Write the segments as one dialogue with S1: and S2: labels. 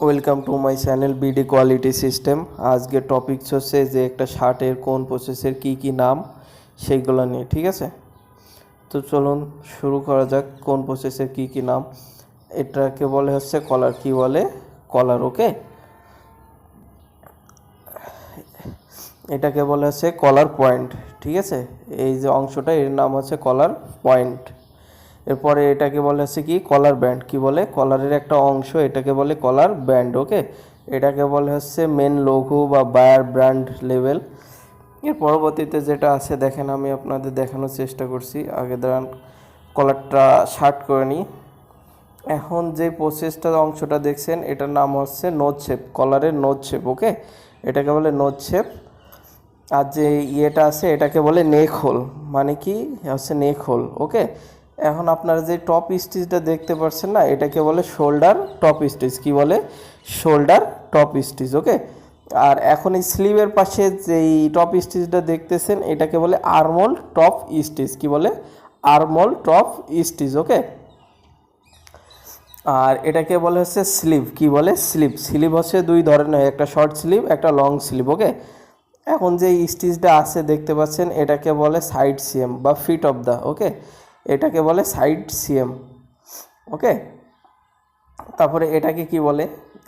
S1: Welcome to my channel BD quality system আজকে topics হচ্ছে যে একটা শার্টের কোন প্রসেসের কি কি নাম সেইগুলো নিয়ে, ঠিক আছে? তো চলুন শুরু করা যাক, কোন প্রসেসের কি কি নাম। এটাকে বলে হচ্ছে কলার কি বলে? কলার ওকে এটাকে বলে হচ্ছে কলার পয়েন্ট ঠিক আছে? এই যে অংশটা, এর নাম হচ্ছে কলার পয়েন্ট এরপরে এটাকে বলে হচ্ছে কি? কলার ব্যান্ড কি বলে? কলারের একটা অংশ, এটাকে বলে কলার ব্যান্ড ওকে এটাকে বলে হচ্ছে মেন লঘু বা বায়ার ব্র্যান্ড লেভেল এর পরবর্তীতে যেটা আছে, দেখেন আমি আপনাদের দেখানোর চেষ্টা করছি। আগে দাঁড়ান কলারটা শার্ট করে নিই। এখন যে প্রসেসটা অংশটা দেখছেন, এটার নাম হচ্ছে নোজ শেপ কলারের নোজ শেপ ওকে এটাকে বলে নোজ শেপ আর যে ইয়েটা আছে, এটাকে বলে নেক হোল মানে কি? হচ্ছে নেক হোল ওকে এখন আপনারা যে টপ স্টিচটা দেখতে পাচ্ছেন না, এটাকে বলে শোল্ডার টপ স্টিচ কি বলে? শোল্ডার টপ স্টিচ ওকে আর এখন এই স্লিভের পাশে যেই টপ স্টিচটা দেখতেছেন, এটাকে বলে আরমোল টপ স্টিচ কি বলে? আরমোল টপ স্টিচ ওকে আর এটাকে বলে হচ্ছে স্লিভ কি বলে? স্লিভ স্লিভ হচ্ছে দুই ধরনের, একটা শর্ট স্লিভ একটা লং স্লিভ ওকে এখন যে স্টিচটা আছে দেখতে পাচ্ছেন, এটাকে বলে সাইড সিএম বা ফিট অফ দ্য ওকে এটাকে বলে সাইড সিএম, ওকে? তারপরে এটাকে কি বলে?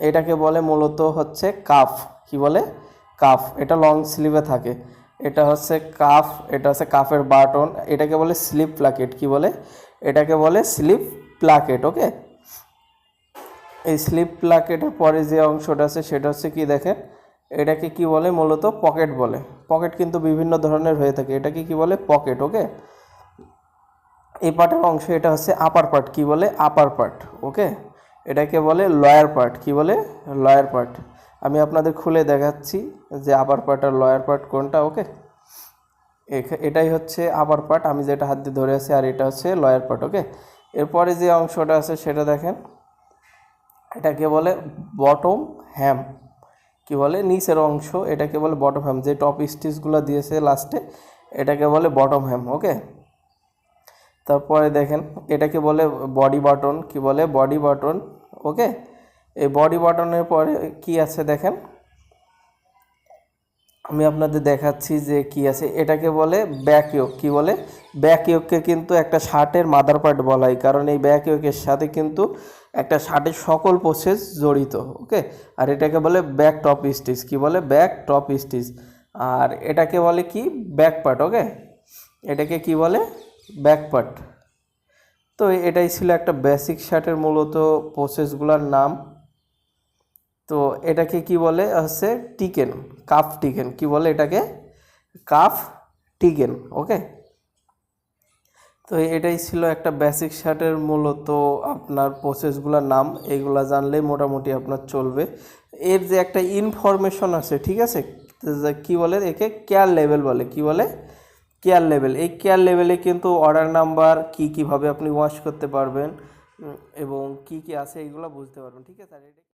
S1: এটাকে বলে মূলত হচ্ছে কাফ। কি বলে? কাফ। এটা লং স্লিভে থাকে। এটা হচ্ছে কাফ, এটা হচ্ছে কাফের বাটন। এটাকে বলে স্লিপ প্লাকেট কি বলে? এটাকে বলে স্লিপ প্লাকেট ওকে? এই স্লিপ প্লাকেটের পরে যে অংশটা আছে, সেটা হচ্ছে কি দেখেন? এটাকে কি বলে? মূলত পকেট বলে। পকেট কিন্তু বিভিন্ন ধরনের হয়ে থাকে। এটাকে কি বলে? Pocket okay? এই পার্টের অংশ এটা হচ্ছে আপার পার্ট কি বলে? আপার পার্ট ওকে এটাকে বলে লয়ার পার্ট কি বলে? লয়ার পার্ট আমি আপনাদের খুলে দেখাচ্ছি যে আপার পার্ট আর লয়ার পার্ট কোনটা ওকে এটাই হচ্ছে আপার পার্ট আমি যেটা হাত দিয়ে ধরে আছি আর এটা হচ্ছে লয়ার পার্ট ওকে এরপরে যে অংশটা আছে সেটা দেখেন। এটাকে বলে বটম হ্যাম কি বলে? নিচের অংশ এটাকে বলে বটম হ্যাম যে টপ স্টিচগুলো দিয়েছে লাস্টে এটাকে বলে বটম হ্যাম ওকে তারপরে দেখেন, এটাকে বলে বডি বাটন কি বলে? বডি বাটন ওকে এই বডি বাটনের পরে কি আছে দেখেন? আমি আপনাদের দেখাচ্ছি যে কি আছে। এটাকে বলে ব্যাক ইয়োক কি বলে? ব্যাক ইয়োককে কিন্তু একটা শার্টের মাদার পার্ট বলা হয় কারণ এই ব্যাক ইয়োকের সাথে কিন্তু একটা শার্টের সকল প্রসেস জড়িত ওকে আর এটাকে বলে ব্যাক টপ স্টিচ কি বলে? ব্যাক টপ স্টিচ আর এটাকে বলে কি? ব্যাক পার্ট ওকে এটাকে কি বলে? ব্যাক পার্ট তো এটাই ছিল একটা বেসিক শার্টের মূলত প্রসেসগুলোর নাম। তো এটাকে কি বলে? হচ্ছে টিকেন কাফ টিকেন। কি বলে এটাকে? কাফ টিকেন ওকে তো এটাই ছিল একটা বেসিক শার্টের মূলত আপনার প্রসেসগুলোর নাম। এইগুলা জানলেই মোটামুটি আপনার চলবে। এর যে একটা ইনফরমেশন আছে, ঠিক আছে? কি বলে? একে কেয়ার লেভেল বলে। কি বলে? কেয়ার লেভেল এই কেয়ার লেভেলে কিন্তু অর্ডার নাম্বার কি কীভাবে আপনি ওয়াশ করতে পারবেন এবং কি কি আছে এইগুলো বুঝতে পারবেন, ঠিক আছে?